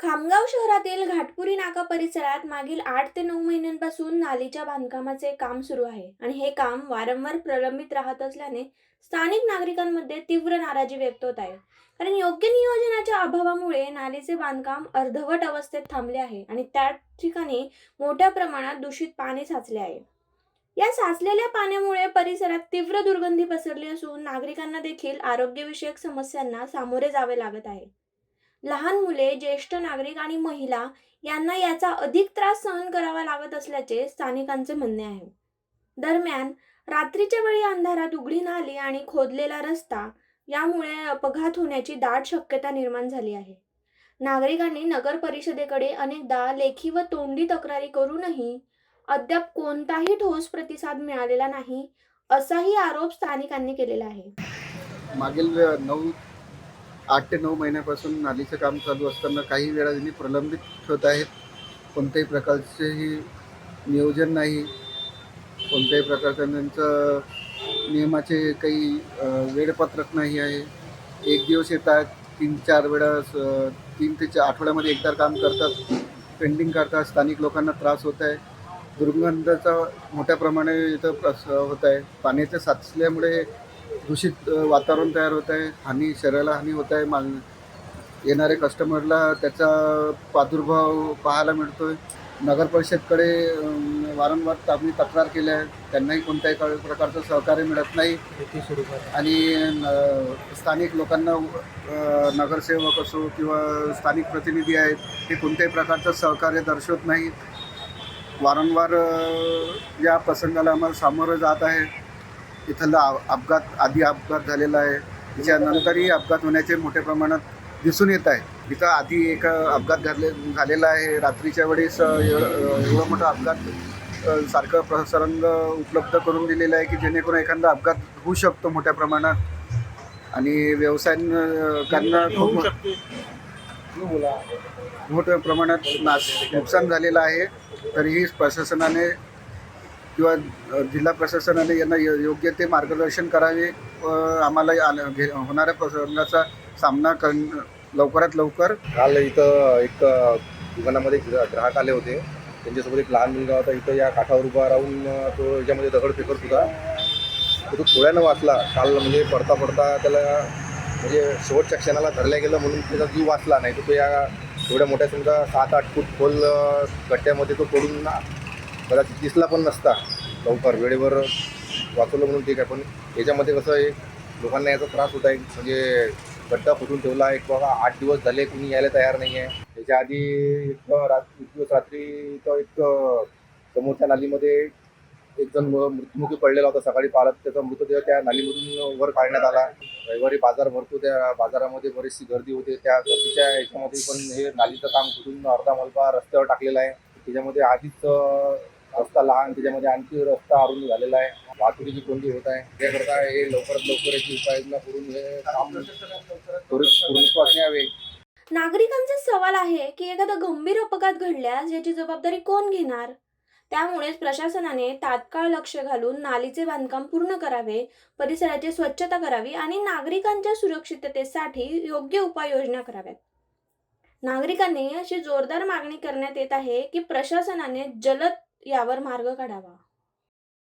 खामगाव शहरातील घाटपुरी नाका परिसरात मागील आठ ते नऊ महिन्यांपासून नालीच्या बांधकामाचे काम सुरू आहे. आणि हे काम वारंवार प्रलंबित राहत असल्याने स्थानिक नागरिकांमध्ये तीव्र नाराजी व्यक्त होत आहे. कारण योग्य नियोजनाच्या अभावामुळे नालीचे बांधकाम अर्धवट अवस्थेत थांबले आहे आणि त्या ठिकाणी मोठ्या प्रमाणात दूषित पाणी साचले आहे. या साचलेल्या पाण्यामुळे परिसरात तीव्र दुर्गंधी पसरली असून नागरिकांना देखील आरोग्यविषयक समस्यांना सामोरे जावे लागत आहे. लहान मुले ज्येष्ठ नागरिक आणि महिला यांना याचा अधिक त्रास सहन करावा लागत असल्याचे स्थानिकांचे म्हणणे आहे. दरम्यान रात्रीच्या वेळी अंधारात उघडी नाली आणि खोदलेला रस्ता यामुळे अपघात होण्याची दाट शक्यता निर्माण झाली आहे. नागरिकांनी नगर परिषदेकडे अनेकदा लेखी व तोंडी तक्रारी करूनही अद्याप कोणताही ठोस प्रतिसाद मिळालेला नाही असाही आरोप स्थानिकांनी केलेला आहे. मागील नऊ आठ ते नऊ महिन्यापासून नालीचं काम चालू असताना काही वेळा त्यांनी प्रलंबित ठेवत आहेत. कोणत्याही प्रकारचेही नियोजन नाही. कोणत्याही प्रकारचं त्यांचं नियमाचे काही वेळपत्रक नाही आहे. एक दिवस येतात तीन चार वेळा स- तीन ते चार आठवड्यामध्ये एकदा काम करतात. पेंडिंग करतात स्थानिक लोकांना त्रास होत आहे. दुर्गंधाचा मोठ्या प्रमाणे इथं प्रस होत आहे. पाण्याचं साचल्यामुळे दूषित वातावरण तयार होत आहे हानी शरीराला हानी होत आहे मा येणारे कस्टमरला त्याचा प्रादुर्भाव पाहायला मिळतो आहे नगर परिषदकडे अम, वारंवार आम्ही तक्रार केल्या आहे त्यांनाही कोणत्याही क- प्रकारचं सहकार्य मिळत नाही. आणि स्थानिक लोकांना नगरसेवक असो किंवा स्थानिक प्रतिनिधी आहेत ते कोणत्याही प्रकारचं सहकार्य दर्शवत नाही वारंवार या प्रसंगाला आम्हाला सामोरं जात आहे इथला अप- अपघात आधी अपघात झालेला आहे. त्याच्यानंतरही अपघात होण्याचे मोठ्या प्रमाणात दिसून येत आहे. इथं आधी एक अपघात घडले झालेला आहे. रात्रीच्या वेळेस एवढं मोठा अपघात सारखं प्रसंग उपलब्ध करून दिलेलं आहे की जेणेकरून एखादा अपघात होऊ शकतो मोठ्या प्रमाणात. आणि व्यवसायांना खूप मोठ्या प्रमाणात नाश नुकसान झालेलं आहे. तरीही प्रशासनाने किंवा जिल्हा प्रशासनाने यांना यो- योग्य ते मार्गदर्शन करावे व आम्हाला घे- होणाऱ्या प्रसंगाचा सामना कर लवकरात लवकर. काल इथं एक दुकानामध्ये ग्रा- ग्राहक आले होते. त्यांच्यासोबत एक लहान मुलगा होता. इथं या काठावर उभा राहून तो याच्यामध्ये दगड फेकत होता. तर तो थोड्यानं वाचला. काल म्हणजे पडता पडता त्याला म्हणजे शेवटच्या क्षणाला धरल्या गेलं म्हणून त्याचा जीव वाचला नाही. तर तो या एवढ्या मोठ्या समजा सात आठ फूट खोल अ, गड्ड्यामध्ये तो पडून कदाचित दिसला पण नसता. लवकर वेळेवर वाचवलं म्हणून ठीक आहे पण याच्यामध्ये कसं आहे लोकांना याचा त्रास होत आहे. म्हणजे गड्डा फुटून ठेवला एक बघा आठ दिवस झाले कुणी यायला तयार नाही आहे त्याच्या आधी एक रात्री एक दिवस रात्री तो एक समोरच्या नालीमध्ये एक जण मृत्युमुखी पडलेला होता. सकाळी पालत त्याचा मृतदेह त्या नालीमधून वर काढण्यात आला. रविवारी बाजार भरतो त्या बाजारामध्ये बरीचशी गर्दी होते. त्या गर्दीच्या याच्यामध्ये पण हे नालीचं काम कुठून अर्धा मलबा रस्त्यावर टाकलेला आहे. त्याच्यामध्ये आधीच रस्ता लहान त्याच्यामध्ये आणखी रस्ता अरुंद झालेला आहे. वाहतुकीची कोंडी होत आहे. त्याकरता हे लवकरात लवकर याची उपाययोजना करून हे काम पूर्णत्वास न्यावे नागरिकांचा सवाल आहे की एखादा गंभीर अपघात घडल्यास याची जबाबदारी कोण घेणार? त्यामुळेच प्रशासनाने तात्काळ लक्ष घालून नालीचे बांधकाम पूर्ण करावे परिसराची स्वच्छता करावी आणि नागरिकांच्या सुरक्षिततेसाठी योग्य उपाययोजना कराव्यात. नागरिकांनी अशी जोरदार मागणी करण्यात येत आहे की प्रशासनाने जलद यावर मार्ग काढावा.